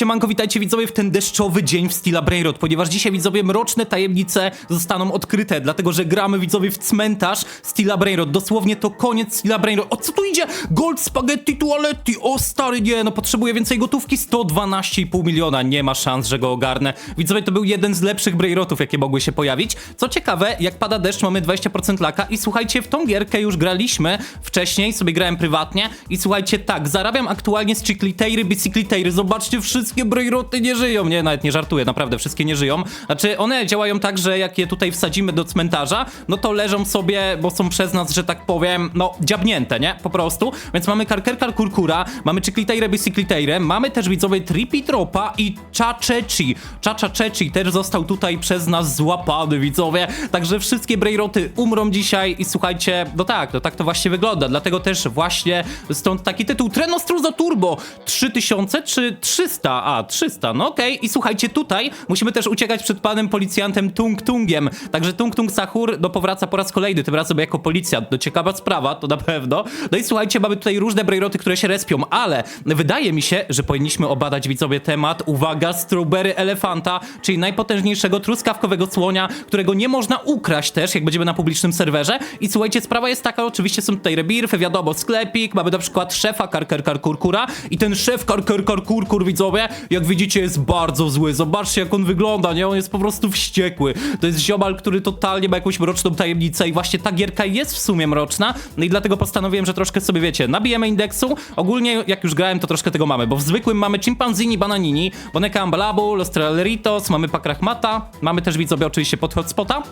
Siemanko, witajcie widzowie w ten deszczowy dzień w Stila Brainrod, ponieważ dzisiaj widzowie mroczne tajemnice zostaną odkryte, dlatego że gramy widzowie w cmentarz Stila Brainrod. Dosłownie to koniec Stila Brainrod. O co tu idzie? Gold Spaghetti Toaletti! O stary, nie, no potrzebuję więcej gotówki. 112,5 miliona, nie ma szans, że go ogarnę. Widzowie, to był jeden z lepszych Brainrotów, jakie mogły się pojawić. Co ciekawe, jak pada deszcz, mamy 20% laka i słuchajcie, w tą gierkę już graliśmy wcześniej, sobie grałem prywatnie i słuchajcie, tak, zarabiam aktualnie z Chicliteiry, Bicicliteiry. Zobaczcie, wszystkie Brainroty nie żyją. Nie, nawet nie żartuję, naprawdę, wszystkie nie żyją. Znaczy, one działają tak, że jak je tutaj wsadzimy do cmentarza, no to leżą sobie, bo są przez nas, że tak powiem, no, dziabnięte, nie? Po prostu. Więc mamy Karkerkar Kurkura, mamy Chicliteirę, Bicicliteirę, mamy też widzowie Trippy Tropa i Chachechi. Chachechi też został tutaj przez nas złapany, widzowie. Także wszystkie Brainroty umrą dzisiaj i słuchajcie, no tak, no tak to właśnie wygląda. Dlatego też właśnie stąd taki tytuł Trenostruzo Turbo 3000 czy 300? A, 300, no okej. I słuchajcie, tutaj musimy też uciekać przed panem policjantem Tung Tungiem. Także Tung Tung Sahur no powraca po raz kolejny, tym razem jako policjant. No ciekawa sprawa, to na pewno. No i słuchajcie, mamy tutaj różne Brainroty, które się respią, ale wydaje mi się, że powinniśmy obadać widzowie temat, uwaga, Strawberry Elefanta, czyli najpotężniejszego truskawkowego słonia, którego nie można ukraść też, jak będziemy na publicznym serwerze. I słuchajcie, sprawa jest taka, oczywiście są tutaj rebirfy, wiadomo, sklepik, mamy na przykład szefa Karker Karkurkura i ten szef Karker Karkurkur, widzowie, jak widzicie, jest bardzo zły. Zobaczcie, jak on wygląda, nie? On jest po prostu wściekły. To jest ziomal, który totalnie ma jakąś mroczną tajemnicę i właśnie ta gierka jest w sumie mroczna, no i dlatego postanowiłem, że troszkę sobie, wiecie, nabijemy indeksu. Ogólnie, jak już grałem, to troszkę tego mamy, bo w zwykłym mamy Chimpanzini, Bananini, Boneka Ambalabu, Los Traleritos, mamy Pakrachmata, mamy też widzowie oczywiście pod hotspota.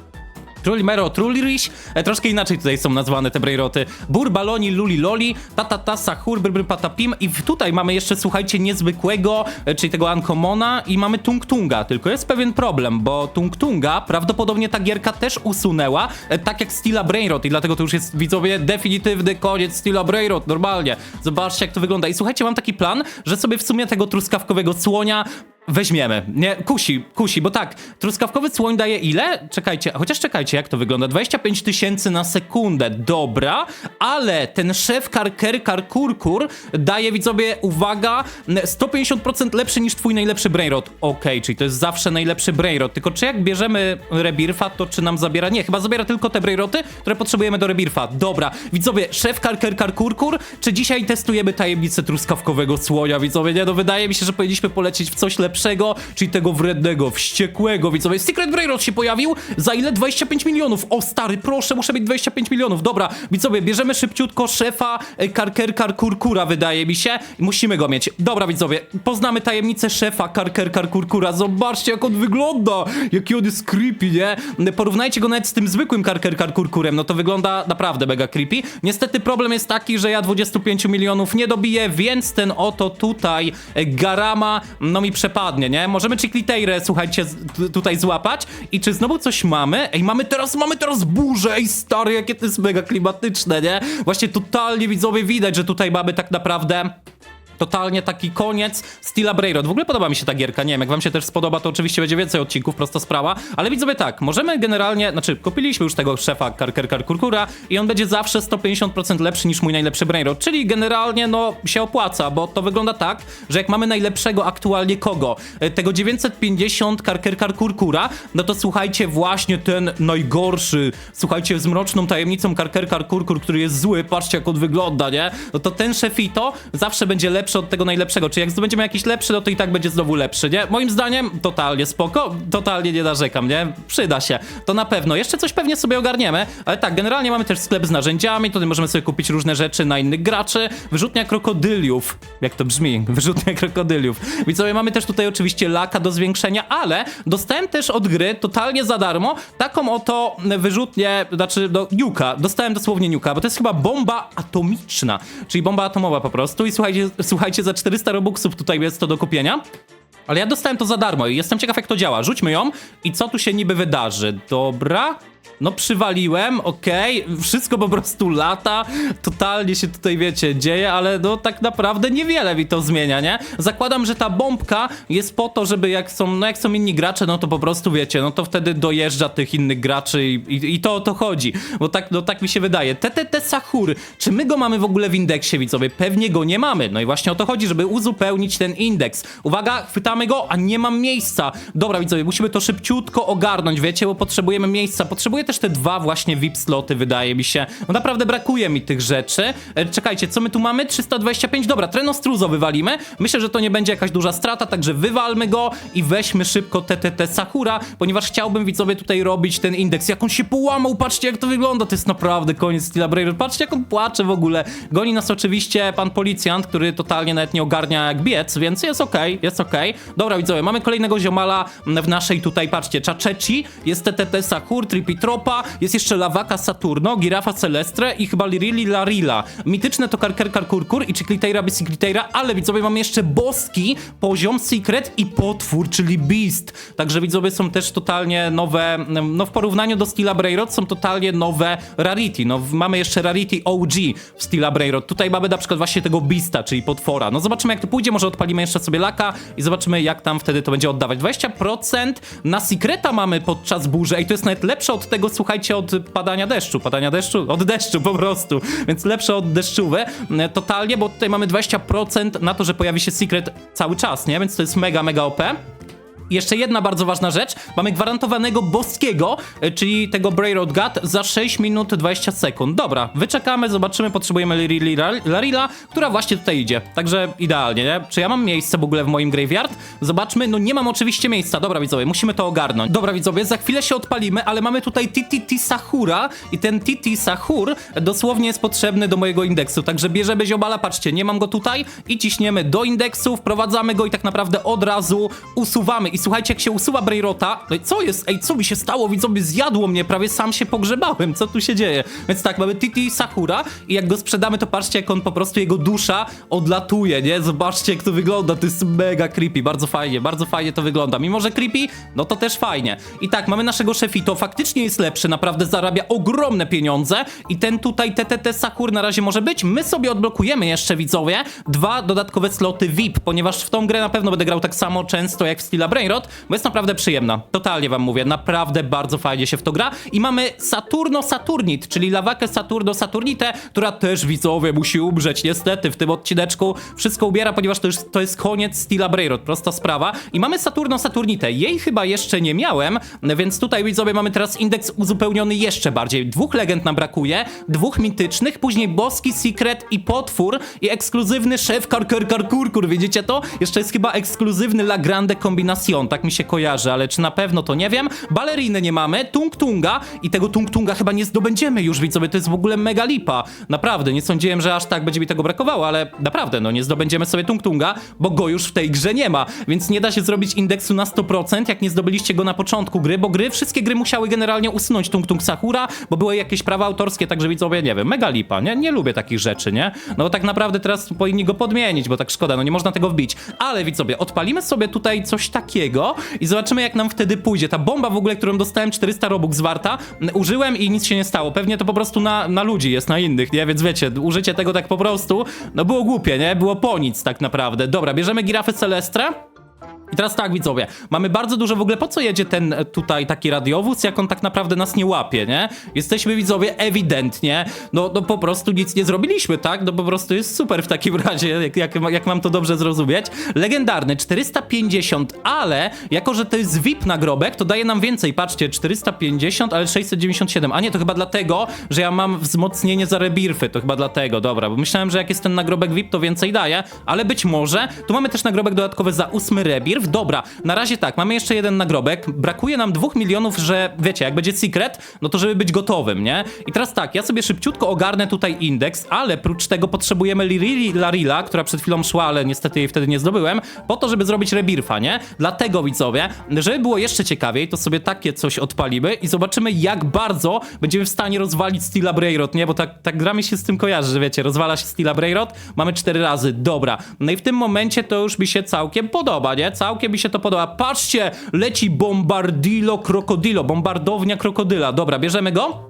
Trullimero, Trullirish, e, troszkę inaczej tutaj są nazwane te brejroty. Bur, Baloni, Luli, Loli, Tatata, Sahur, Brbr, Patapim i w- tutaj mamy jeszcze, słuchajcie, niezwykłego, e, czyli tego Uncommona i mamy Tung Tunga, tylko jest pewien problem, bo Tung Tunga prawdopodobnie ta gierka też usunęła, e, tak jak Stila Brainrot i dlatego to już jest, widzowie, definitywny koniec Stila Brainrot, normalnie. Zobaczcie, jak to wygląda. I słuchajcie, mam taki plan, że sobie w sumie tego truskawkowego słonia Weźmiemy. Nie, kusi, kusi, bo tak, truskawkowy słoń daje ile? Czekajcie, chociaż czekajcie, jak to wygląda? 25 tysięcy na sekundę, dobra, ale ten szef Karker Karkurkur daje widzowie, uwaga, 150% lepszy niż twój najlepszy brainrot. Okej, czyli to jest zawsze najlepszy brainrot, tylko czy jak bierzemy rebirfa, to czy nam zabiera? Nie, chyba zabiera tylko te brainroty, które potrzebujemy do rebirfa. Dobra, widzowie, szef Karker Karkurkur, czy dzisiaj testujemy tajemnicę truskawkowego słonia, widzowie? Nie, no wydaje mi się, że powinniśmy polecieć w coś lepszego, czyli tego wrednego, wściekłego, widzowie. Secret Brainrot się pojawił, za ile? 25 milionów. O stary, proszę, muszę mieć 25 milionów. Dobra, widzowie, bierzemy szybciutko szefa e, Karker Karkurkura, wydaje mi się. Musimy go mieć. Dobra, widzowie, poznamy tajemnicę szefa Karker Karkurkura. Zobaczcie, jak on wygląda. Jaki on jest creepy, nie? Porównajcie go nawet z tym zwykłym Karker Karkurkurem. No to wygląda naprawdę mega creepy. Niestety problem jest taki, że ja 25 milionów nie dobiję, więc ten oto tutaj e, Garama, no mi przepadnie, nie? Możemy Chicliteirę, słuchajcie, tutaj złapać. I czy znowu coś mamy? Ej, mamy teraz, mamy teraz burzę! Ej, stary, jakie to jest mega klimatyczne, nie? Właśnie totalnie widzowie widać, że tutaj mamy tak naprawdę... Totalnie taki koniec Stila Brainrod. W ogóle podoba mi się ta gierka, nie wiem, jak wam się też spodoba, to oczywiście będzie więcej odcinków, prosta sprawa, ale widzowie tak, możemy generalnie, znaczy kupiliśmy już tego szefa Karker Karkurkura i on będzie zawsze 150% lepszy niż mój najlepszy Brainrod, czyli generalnie no się opłaca, bo to wygląda tak, że jak mamy najlepszego aktualnie kogo? E, Tego 950 Karker Karkurkura, no to słuchajcie, właśnie ten najgorszy, słuchajcie, z mroczną tajemnicą Karker Karkurkur, który jest zły, patrzcie jak on wygląda, nie? No to ten szefito zawsze będzie lepszy od tego najlepszego, czyli jak zdobędziemy jakiś lepszy, no to i tak będzie znowu lepszy, nie? Moim zdaniem totalnie spoko, totalnie nie narzekam, nie? Przyda się, to na pewno. Jeszcze coś pewnie sobie ogarniemy, ale tak, generalnie mamy też sklep z narzędziami, tutaj możemy sobie kupić różne rzeczy na innych graczy, wyrzutnia krokodyliów, jak to brzmi, wyrzutnia krokodyliów. Widzowie, mamy też tutaj oczywiście laka do zwiększenia, ale dostałem też od gry totalnie za darmo taką oto wyrzutnię, znaczy do niuka, dostałem dosłownie niuka, bo to jest chyba bomba atomiczna, czyli bomba atomowa po prostu i słuchajcie, słuchajcie za 400 robuxów tutaj jest to do kupienia. Ale ja dostałem to za darmo i jestem ciekaw jak to działa. Rzućmy ją i co tu się niby wydarzy. Dobra. No przywaliłem, okej, wszystko po prostu lata, totalnie się tutaj, wiecie, dzieje, ale no tak naprawdę niewiele mi to zmienia, nie? Zakładam, że ta bombka jest po to, żeby jak są, no jak są inni gracze, no to po prostu, wiecie, no to wtedy dojeżdża tych innych graczy i, i, i to o to chodzi, bo tak, no tak mi się wydaje. TTT Sahur, czy my go mamy w ogóle w indeksie, widzowie? Pewnie go nie mamy, no i właśnie o to chodzi, żeby uzupełnić ten indeks. Uwaga, chwytamy go, a nie mam miejsca. Dobra, widzowie, musimy to szybciutko ogarnąć, wiecie, bo potrzebujemy miejsca. Potrzebuję też te dwa właśnie VIP sloty, wydaje mi się. No naprawdę brakuje mi tych rzeczy. E, czekajcie, co my tu mamy? 325, dobra, Trenostruzo wywalimy. Myślę, że to nie będzie jakaś duża strata, także wywalmy go i weźmy szybko TTT Sakura, ponieważ chciałbym widzowie tutaj robić ten indeks. Jak on się połamał, patrzcie jak to wygląda, to jest naprawdę koniec Stila Brayer. Patrzcie jak on płacze w ogóle. Goni nas oczywiście pan policjant, który totalnie nawet nie ogarnia jak biec, więc jest okej, jest okej. Dobra widzowie, mamy kolejnego ziomala w naszej tutaj, patrzcie, Czaczeci, jest TTT Sakur, Jest jeszcze Lawaka Saturno, Girafa Celestre i chyba Lirili Larila. Mityczne to Karker Karkurkur i Chicliteira Bicicliteira, ale widzowie mamy jeszcze boski, poziom Secret i potwór, czyli Beast. Także widzowie są też totalnie nowe, no w porównaniu do Stila Brayrod są totalnie nowe Rarity. No mamy jeszcze Rarity OG w Stila Brayrod. Tutaj mamy na przykład właśnie tego Beasta, czyli potwora. No zobaczymy jak to pójdzie, może odpalimy jeszcze sobie laka i zobaczymy jak tam wtedy to będzie oddawać. 20% na Secreta mamy podczas burzy i to jest nawet lepsze od tego, słuchajcie, od padania deszczu. Padania deszczu? Od deszczu po prostu. Więc lepsze od deszczowe. e, Totalnie, bo tutaj mamy 20% na to, że pojawi się Secret cały czas, nie? Więc to jest mega, mega OP. Jeszcze jedna bardzo ważna rzecz. Mamy gwarantowanego boskiego, e, czyli tego Brayrod God za 6 minut 20 sekund. Dobra, wyczekamy, zobaczymy, potrzebujemy Larila, która właśnie tutaj idzie. Także idealnie, nie? Czy ja mam miejsce w ogóle w moim graveyard? Zobaczmy, no nie mam oczywiście miejsca. Dobra widzowie, musimy to ogarnąć. Dobra widzowie, za chwilę się odpalimy, ale mamy tutaj TTT Sahura i ten TT Sahur dosłownie jest potrzebny do mojego indeksu. Także bierzemy ziobala, patrzcie, nie mam go tutaj i ciśniemy do indeksu, wprowadzamy go i tak naprawdę od razu usuwamy. I słuchajcie, jak się usuwa Brayrota, no i co jest? Ej, co mi się stało? Widzowie, zjadło mnie, prawie sam się pogrzebałem. Co tu się dzieje? Więc tak, mamy Titi Sakura i jak go sprzedamy, to patrzcie, jak on po prostu, jego dusza odlatuje, nie? Zobaczcie, jak to wygląda. To jest mega creepy, bardzo fajnie, bardzo fajnie to wygląda. Mimo, że creepy, no to też fajnie. I tak, mamy naszego szefito, faktycznie jest lepszy, naprawdę zarabia ogromne pieniądze i ten tutaj TTT Sakur na razie może być. My sobie odblokujemy jeszcze, widzowie, dwa dodatkowe sloty VIP, ponieważ w tą grę na pewno będę grał tak samo często jak w Stila Brainrod, bo jest naprawdę przyjemna. Totalnie wam mówię, naprawdę bardzo fajnie się w to gra. I mamy Saturno Saturnit, czyli lawakę Saturno Saturnite, która też, widzowie, musi umrzeć. Niestety, w tym odcineczku wszystko ubiera, ponieważ to już to jest koniec Stila Brainrod, prosta sprawa. I mamy Saturno Saturnite. Jej chyba jeszcze nie miałem, więc tutaj, widzowie, mamy teraz indeks uzupełniony jeszcze bardziej. Dwóch legend nam brakuje, dwóch mitycznych, później boski, secret i potwór i ekskluzywny szef Karker Karkurkur, widzicie to? Jeszcze jest chyba ekskluzywny La Grande Tak mi się kojarzy, ale czy na pewno to nie wiem. Baleriny nie mamy, Tung Tunga i tego Tung Tunga chyba nie zdobędziemy już, widzowie, to jest w ogóle mega lipa. Naprawdę, nie sądziłem, że aż tak będzie mi tego brakowało, ale naprawdę, no nie zdobędziemy sobie Tung Tunga, bo go już w tej grze nie ma, więc nie da się zrobić indeksu na 100%, jak nie zdobyliście go na początku gry, bo gry, wszystkie gry musiały generalnie usunąć Tung Tung Sakura, bo były jakieś prawa autorskie, także widzowie, nie wiem, mega lipa, nie? Nie lubię takich rzeczy, nie? No bo tak naprawdę teraz powinni go podmienić, bo tak szkoda, no nie można tego wbić. Ale widzowie, odpalimy sobie tutaj coś takiego i zobaczymy jak nam wtedy pójdzie. Ta bomba w ogóle, którą dostałem 400 robux zwarta, użyłem i nic się nie stało. Pewnie to po prostu na, na ludzi jest, na innych, nie? Więc wiecie, użycie tego tak po prostu, no było głupie, nie? Było po nic tak naprawdę. Dobra, bierzemy girafę Celestre. I teraz tak, widzowie, mamy bardzo dużo w ogóle, po co jedzie ten e, tutaj taki radiowóz, jak on tak naprawdę nas nie łapie, nie? Jesteśmy, widzowie, ewidentnie, no, no po prostu nic nie zrobiliśmy, tak? No po prostu jest super w takim razie, jak, jak, jak mam to dobrze zrozumieć. Legendarny, 450, ale jako, że to jest VIP nagrobek, to daje nam więcej, patrzcie, 450, ale 697, a nie, to chyba dlatego, że ja mam wzmocnienie za rebirfy, to chyba dlatego, dobra, bo myślałem, że jak jest ten nagrobek VIP, to więcej daje, ale być może, tu mamy też nagrobek dodatkowy za ósmy dobra, na razie tak, mamy jeszcze jeden nagrobek, brakuje nam dwóch milionów, że wiecie, jak będzie secret, no to żeby być gotowym, nie? I teraz tak, ja sobie szybciutko ogarnę tutaj indeks, ale prócz tego potrzebujemy Lirili Larila, która przed chwilą szła, ale niestety jej wtedy nie zdobyłem, po to, żeby zrobić rebirfa, nie? Dlatego widzowie, żeby było jeszcze ciekawiej, to sobie takie coś odpalimy i zobaczymy, jak bardzo będziemy w stanie rozwalić Stila Brayrod, nie? Bo tak, tak gra mi się z tym kojarzy, że wiecie, rozwala się Stila Brayrod, mamy cztery razy, dobra. No i w tym momencie to już mi się całkiem podoba, nie? Całkiem całkiem mi się to podoba. Patrzcie, leci Bombardilo Krokodilo, bombardownia krokodyla. Dobra, bierzemy go?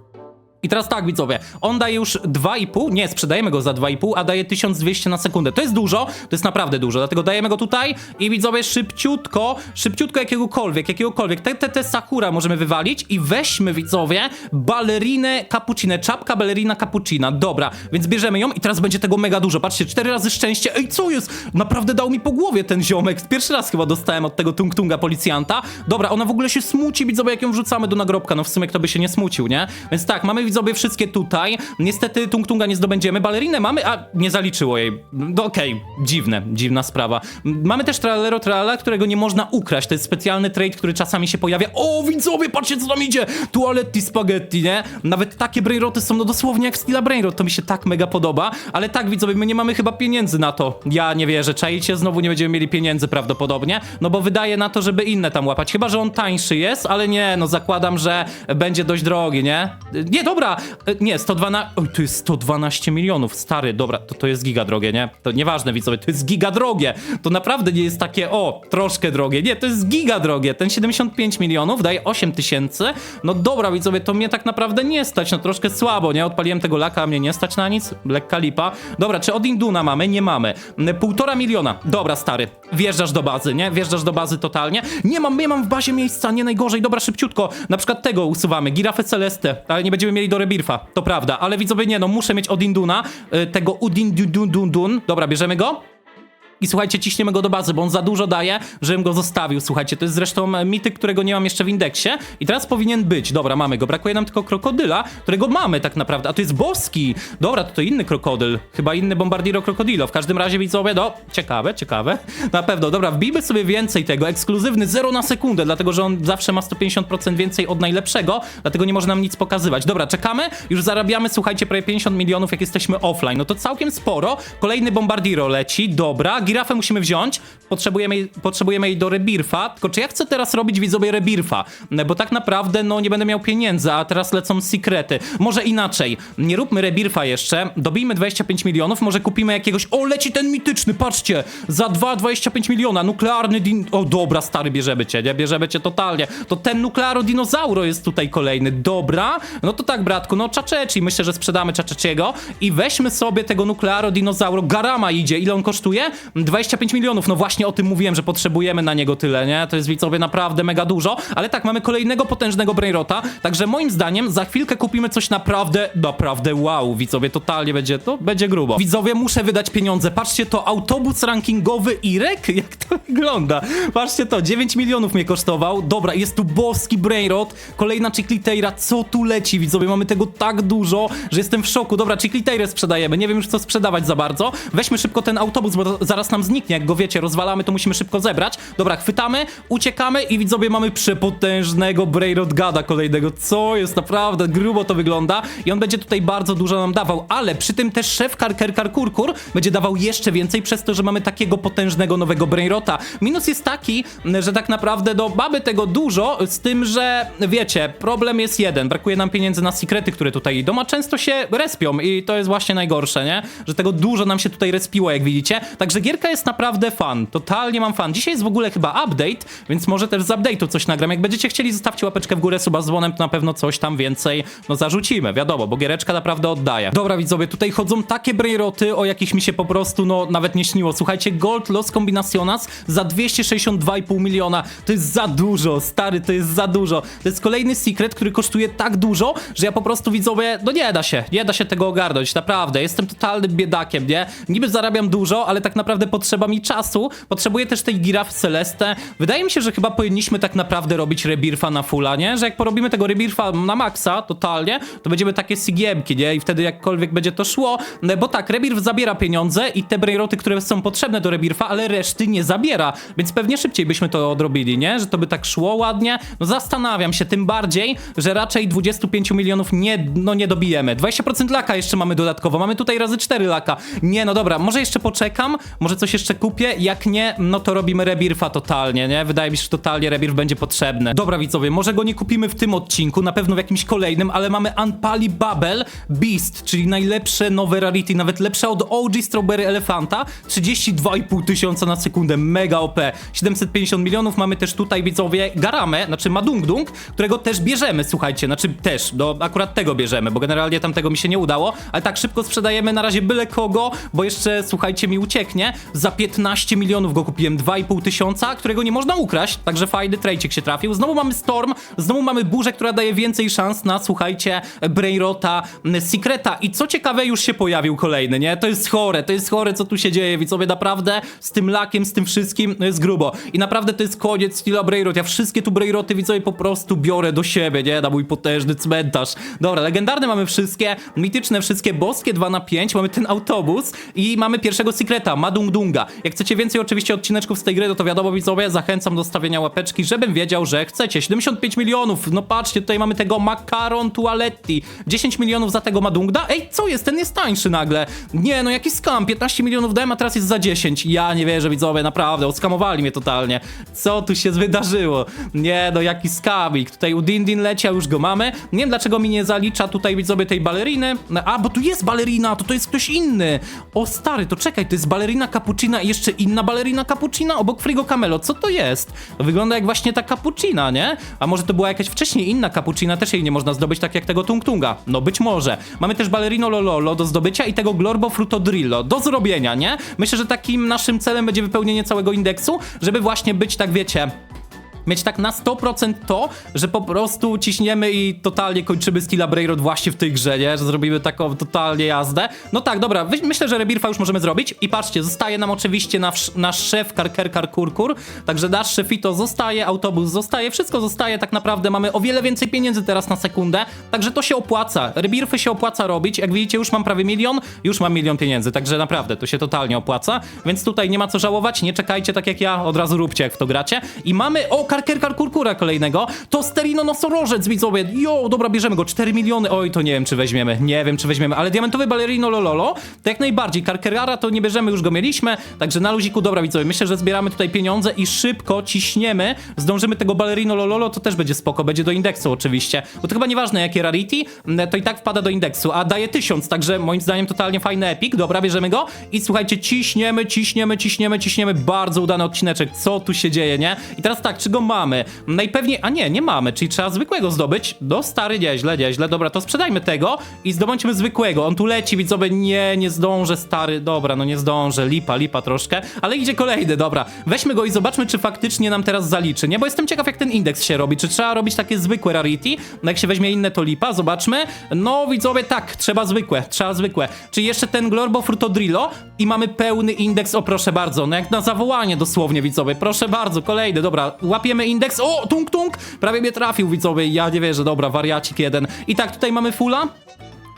I teraz tak, widzowie, on daje już 2,5, nie, sprzedajemy go za 2,5, a daje 1200 na sekundę. To jest dużo, to jest naprawdę dużo, dlatego dajemy go tutaj i widzowie, szybciutko, szybciutko jakiegokolwiek, jakiegokolwiek, te, te, te Sakura możemy wywalić i weźmy, widzowie, balerinę cappuccino, czapka balerina cappuccina, dobra, więc bierzemy ją i teraz będzie tego mega dużo, patrzcie, 4 razy szczęście, ej, co jest? Naprawdę dał mi po głowie ten ziomek, pierwszy raz chyba dostałem od tego tung tunga policjanta, dobra, ona w ogóle się smuci, widzowie, jak ją wrzucamy do nagrobka, no w sumie kto by się nie smucił, nie? Więc tak, mamy widzowie wszystkie tutaj. Niestety Tung Tunga nie zdobędziemy. Balerinę mamy, a nie zaliczyło jej. No okej, dziwne, dziwna sprawa. Mamy też Trallero Tralla, którego nie można ukraść. To jest specjalny trade, który czasami się pojawia. O, widzowie, patrzcie co tam idzie! Tualetti spaghetti, nie? Nawet takie brainroty są no dosłownie jak Stila Brainrot. To mi się tak mega podoba. Ale tak, widzowie, my nie mamy chyba pieniędzy na to. Ja nie wierzę. Czajcie, znowu nie będziemy mieli pieniędzy prawdopodobnie. No bo wydaje na to, żeby inne tam łapać. Chyba, że on tańszy jest, ale nie, no zakładam, że będzie dość drogi, nie? Nie, dobra, e, nie, 112, oj, to jest 112 milionów, stary, dobra, to, to jest giga drogie, nie? To nieważne, widzowie, to jest giga drogie, to naprawdę nie jest takie, o, troszkę drogie, nie, to jest giga drogie, ten 75 milionów daje 8 tysięcy, no dobra, widzowie, to mnie tak naprawdę nie stać, no troszkę słabo, nie? Odpaliłem tego laka, a mnie nie stać na nic, lekka lipa. Dobra, czy od Induna mamy? Nie mamy. M, Półtora miliona, dobra, stary, wjeżdżasz do bazy, nie? Wjeżdżasz do bazy totalnie, nie mam, nie mam w bazie miejsca, nie najgorzej, dobra, szybciutko, na przykład tego usuwamy, girafę Celeste, ale nie będziemy mieli do Rebirfa, to prawda, ale widzowie nie, no muszę mieć od Induna, y, tego Udin Dun Dun Dun, dobra, bierzemy go? I słuchajcie, ciśniemy go do bazy, bo on za dużo daje, żebym go zostawił. Słuchajcie, to jest zresztą e, mityk, którego nie mam jeszcze w indeksie. I teraz powinien być. Dobra, mamy go. Brakuje nam tylko krokodyla, którego mamy tak naprawdę. A to jest boski. Dobra, to to inny krokodyl. Chyba inny Bombardiro Krokodilo. W każdym razie widzowie, no, ciekawe, ciekawe. Na pewno. Dobra, wbijmy sobie więcej tego. Ekskluzywny 0 na sekundę, dlatego że on zawsze ma 150% więcej od najlepszego, dlatego nie może nam nic pokazywać. Dobra, czekamy. Już zarabiamy, słuchajcie, prawie 50 milionów, jak jesteśmy offline. No to całkiem sporo. Kolejny Bombardiro leci. Dobra, girafę musimy wziąć. Potrzebujemy, jej- potrzebujemy jej do rebirfa. Tylko czy ja chcę teraz robić widzowie rebirfa? No, Bo tak naprawdę, no nie będę miał pieniędzy, a teraz lecą sekrety. Może inaczej. Nie róbmy rebirfa jeszcze. Dobijmy 25 milionów. Może kupimy jakiegoś. O, leci ten mityczny, patrzcie! Za 2,25 miliona. Nuklearny din. O, dobra, stary, bierzemy cię, nie? Bierzemy cię totalnie. To ten nuklearo dinozauro jest tutaj kolejny. Dobra. No to tak, bratku, no czaczeci. Myślę, że sprzedamy czaczeciego i weźmy sobie tego nuklearo dinozauro. Garama idzie. Ile on kosztuje? 25 milionów. No właśnie o tym mówiłem, że potrzebujemy na niego tyle, nie? To jest widzowie naprawdę mega dużo, ale tak, mamy kolejnego potężnego brainrota, także moim zdaniem za chwilkę kupimy coś naprawdę, naprawdę wow, widzowie, totalnie będzie, to będzie grubo. Widzowie, muszę wydać pieniądze. Patrzcie to, autobus rankingowy Irek? Jak to wygląda? Patrzcie to, 9 milionów mnie kosztował. Dobra, jest tu boski brainrot, kolejna Chicliteira, co tu leci, widzowie? Mamy tego tak dużo, że jestem w szoku. Dobra, Chicliteirę sprzedajemy, nie wiem już co sprzedawać za bardzo. Weźmy szybko ten autobus, bo to zaraz nam zniknie, jak go wiecie, rozwalamy, to musimy szybko zebrać. Dobra, chwytamy, uciekamy i widzowie mamy przepotężnego Brainrot Gada kolejnego. Co jest naprawdę grubo to wygląda i on będzie tutaj bardzo dużo nam dawał, ale przy tym też szef Karker Karkurkur będzie dawał jeszcze więcej przez to, że mamy takiego potężnego nowego Brainrota. Minus jest taki, że tak naprawdę no mamy tego dużo, z tym, że wiecie, problem jest jeden, brakuje nam pieniędzy na sekrety, które tutaj idą, a często się respią i to jest właśnie najgorsze, nie? Że tego dużo nam się tutaj respiło, jak widzicie. Także gierka jest naprawdę fan, totalnie mam fan. Dzisiaj jest w ogóle chyba update, więc może też z update'u coś nagram. Jak będziecie chcieli, zostawcie łapeczkę w górę, suba z dzwonem, to na pewno coś tam więcej, no zarzucimy, wiadomo, bo giereczka naprawdę oddaje. Dobra widzowie, tutaj chodzą takie brainroty, o jakich mi się po prostu, no nawet nie śniło. Słuchajcie, Gold Los Combinaciones za 262,5 miliona, to jest za dużo, stary, to jest za dużo. To jest kolejny secret, który kosztuje tak dużo, że ja po prostu widzowie, no nie da się, nie da się tego ogarnąć, naprawdę. Jestem totalnym biedakiem, nie? Niby zarabiam dużo, ale tak naprawdę potrzeba mi czasu. Potrzebuję też tej girafy Celeste. Wydaje mi się, że chyba powinniśmy tak naprawdę robić rebirfa na fulla, nie? Że jak porobimy tego rebirfa na maksa, totalnie, to będziemy takie sigiemki, nie? I wtedy jakkolwiek będzie to szło, no, bo tak, rebirf zabiera pieniądze i te brainroty, które są potrzebne do rebirfa, ale reszty nie zabiera, więc pewnie szybciej byśmy to odrobili, nie? Że to by tak szło ładnie. No zastanawiam się, tym bardziej, że raczej 25 milionów nie, no nie dobijemy. 20% laka jeszcze mamy dodatkowo, mamy tutaj razy 4 laka. Nie, no dobra, może jeszcze poczekam, może coś jeszcze kupię, jak nie, no to robimy rebirfa totalnie, nie? Wydaje mi się, że totalnie rebirf będzie potrzebny. Dobra widzowie, może go nie kupimy w tym odcinku, na pewno w jakimś kolejnym, ale mamy Unpali Bubble Beast, czyli najlepsze nowe rarity, nawet lepsze od OG Strawberry Elefanta, 32,5 tysiąca na sekundę, mega OP, 750 milionów, mamy też tutaj widzowie Garamę, znaczy Madungdung, którego też bierzemy, słuchajcie, znaczy też, no akurat tego bierzemy, bo generalnie tamtego mi się nie udało, ale tak szybko sprzedajemy na razie byle kogo, bo jeszcze, słuchajcie, mi ucieknie, za 15 milionów go kupiłem, 2,5 tysiąca, którego nie można ukraść, także fajny trejcik się trafił, znowu mamy Storm, znowu mamy burzę, która daje więcej szans na, słuchajcie, Brainrota, Secreta. I co ciekawe, już się pojawił kolejny, nie? To jest chore, to jest chore, co tu się dzieje, widzowie, naprawdę z tym lakiem, z tym wszystkim no jest grubo. I naprawdę to jest koniec styla Brainrot, ja wszystkie tu Brainroty, widzowie, po prostu biorę do siebie, nie? Na mój potężny cmentarz. Dobra, legendarne mamy wszystkie, mityczne wszystkie, boskie 2 na 5 mamy ten autobus i mamy pierwszego Secreta, Dunga. Jak chcecie więcej oczywiście odcineczków z tej gry, to wiadomo widzowie, zachęcam do stawienia łapeczki, żebym wiedział, że chcecie. 75 milionów, no patrzcie, tutaj mamy tego Macaron Tualetti. 10 milionów za tego Madungda. Ej, co jest? Ten jest tańszy nagle. Nie, no jaki skam, 15 milionów dałem, a teraz jest za 10. Ja nie wierzę widzowie, naprawdę, oskamowali mnie totalnie. Co tu się wydarzyło? Nie, no jaki skamik. Tutaj u Din Din leci, a już go mamy. Nie wiem dlaczego mi nie zalicza tutaj widzowie tej baleriny. A, bo tu jest balerina, to to jest ktoś inny. O stary, to czekaj, to jest balerina cappuccina i jeszcze inna balerina cappuccina obok Frigo Camelo. Co to jest? To wygląda jak właśnie ta cappuccina, nie? A może to była jakaś wcześniej inna cappuccina, też jej nie można zdobyć tak jak tego Tung Tunga. No być może. Mamy też balerino Lololo do zdobycia i tego Glorbo Frutodrillo do zrobienia, nie? Myślę, że takim naszym celem będzie wypełnienie całego indeksu, żeby właśnie być tak, wiecie, mieć tak na 100% to, że po prostu ciśniemy i totalnie kończymy Skilla Brainrod właśnie w tej grze, nie? Że zrobimy taką totalnie jazdę. No tak, dobra, myślę, że Rebirfa już możemy zrobić. I patrzcie, zostaje nam oczywiście nasz, nasz szef Karker Karkurkur, także nasz szefito zostaje, autobus zostaje, wszystko zostaje, tak naprawdę mamy o wiele więcej pieniędzy teraz na sekundę, także to się opłaca. Rebirfy się opłaca robić, jak widzicie już mam prawie milion, już mam milion pieniędzy, także naprawdę to się totalnie opłaca, więc tutaj nie ma co żałować, nie czekajcie tak jak ja, od razu róbcie jak w to gracie. I mamy, o, Karker Karkurkura kolejnego, to Sterino Nosorożec, widzowie, jo, dobra, bierzemy go, 4 miliony, oj, to nie wiem, czy weźmiemy, nie wiem, czy weźmiemy, ale diamentowy balerino Lololo, to jak najbardziej, Karkerara to nie bierzemy, już go mieliśmy, także na luziku, dobra, widzowie, myślę, że zbieramy tutaj pieniądze i szybko ciśniemy, zdążymy tego balerino Lololo, to też będzie spoko, będzie do indeksu oczywiście, bo to chyba nieważne jakie rarity, m, to i tak wpada do indeksu, a daje 1000, także moim zdaniem totalnie fajny epic, dobra, bierzemy go i słuchajcie, ciśniemy, ciśniemy, ciśniemy, ciśniemy, bardzo udany odcineczek, co tu się dzieje, nie? I teraz tak, czy go mamy? Najpewniej, a nie, nie mamy, czyli trzeba zwykłego zdobyć, no stary, nieźle, nieźle, dobra, to sprzedajmy tego i zdobądźmy zwykłego, on tu leci, widzowie, nie, nie zdążę, stary, dobra, no nie zdążę, lipa, lipa troszkę, ale idzie kolejny, dobra, weźmy go i zobaczmy, czy faktycznie nam teraz zaliczy, nie? Bo jestem ciekaw, jak ten indeks się robi, czy trzeba robić takie zwykłe rarity, no jak się weźmie inne, to lipa, zobaczmy, no widzowie, tak, trzeba zwykłe, trzeba zwykłe, czyli jeszcze ten Glorbo Frutodrillo? I mamy pełny indeks, o proszę bardzo, no jak na zawołanie dosłownie, widzowie, proszę bardzo, kolejny, dobra, łapiemy indeks, o, tung tung, prawie mnie trafił, widzowie, ja nie wierzę, dobra, wariacik jeden, i tak, tutaj mamy fulla,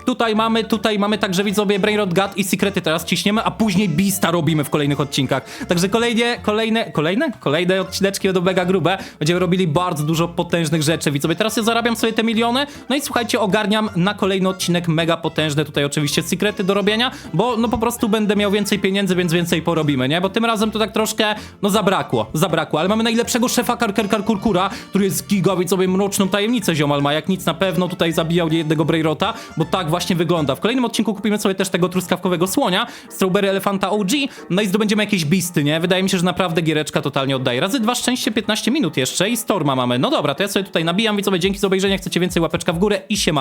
Tutaj mamy, tutaj mamy także widzowie Brainrot God i Secrety teraz ciśniemy, a później Beasta robimy w kolejnych odcinkach. Także kolejnie, kolejne, kolejne? Kolejne odcineczki będą mega grube. Będziemy robili bardzo dużo potężnych rzeczy, widzowie. Teraz ja zarabiam sobie te miliony, no i słuchajcie, ogarniam na kolejny odcinek mega potężne tutaj oczywiście Secrety do robienia, bo no po prostu będę miał więcej pieniędzy, więc więcej porobimy, nie? Bo tym razem to tak troszkę, no zabrakło, zabrakło, ale mamy najlepszego szefa Karker Karkurkura, który jest giga, widzowie, mroczną tajemnicę ziomal ma, jak nic na pewno tutaj zabijał niejednego Brainrota, bo tak właśnie wygląda. W kolejnym odcinku kupimy sobie też tego truskawkowego słonia, Strawberry Elefanta OG, no i zdobędziemy jakieś bisty, nie? Wydaje mi się, że naprawdę giereczka totalnie oddaje. Razy dwa szczęście 15 minut jeszcze i Storma mamy. No dobra, to ja sobie tutaj nabijam, widzowie, dzięki za obejrzenie, chcecie więcej łapeczka w górę i siemano.